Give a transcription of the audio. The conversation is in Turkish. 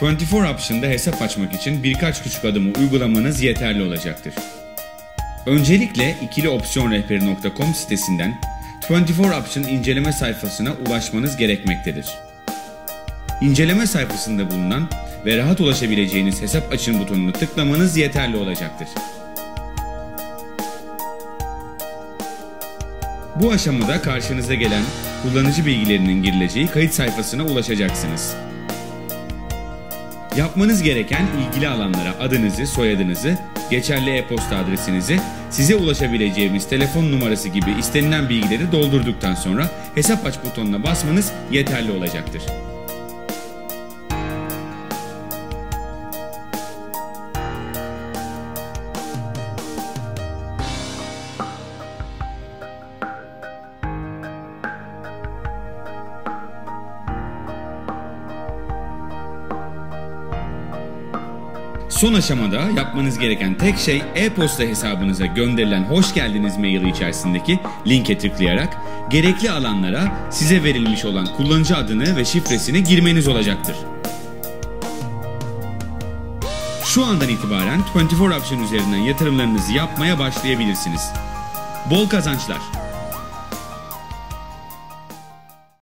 24 Option'da hesap açmak için birkaç küçük adımı uygulamanız yeterli olacaktır. Öncelikle ikiliopsiyonrehberi.com sitesinden 24 Option inceleme sayfasına ulaşmanız gerekmektedir. İnceleme sayfasında bulunan ve rahat ulaşabileceğiniz hesap açın butonunu tıklamanız yeterli olacaktır. Bu aşamada karşınıza gelen kullanıcı bilgilerinin girileceği kayıt sayfasına ulaşacaksınız. Yapmanız gereken ilgili alanlara adınızı, soyadınızı, geçerli e-posta adresinizi, size ulaşabileceğimiz telefon numarası gibi istenilen bilgileri doldurduktan sonra hesap aç butonuna basmanız yeterli olacaktır. Son aşamada yapmanız gereken tek şey e-posta hesabınıza gönderilen hoş geldiniz maili içerisindeki linke tıklayarak gerekli alanlara size verilmiş olan kullanıcı adını ve şifresini girmeniz olacaktır. Şu andan itibaren 24 Option üzerinden yatırımlarınızı yapmaya başlayabilirsiniz. Bol kazançlar.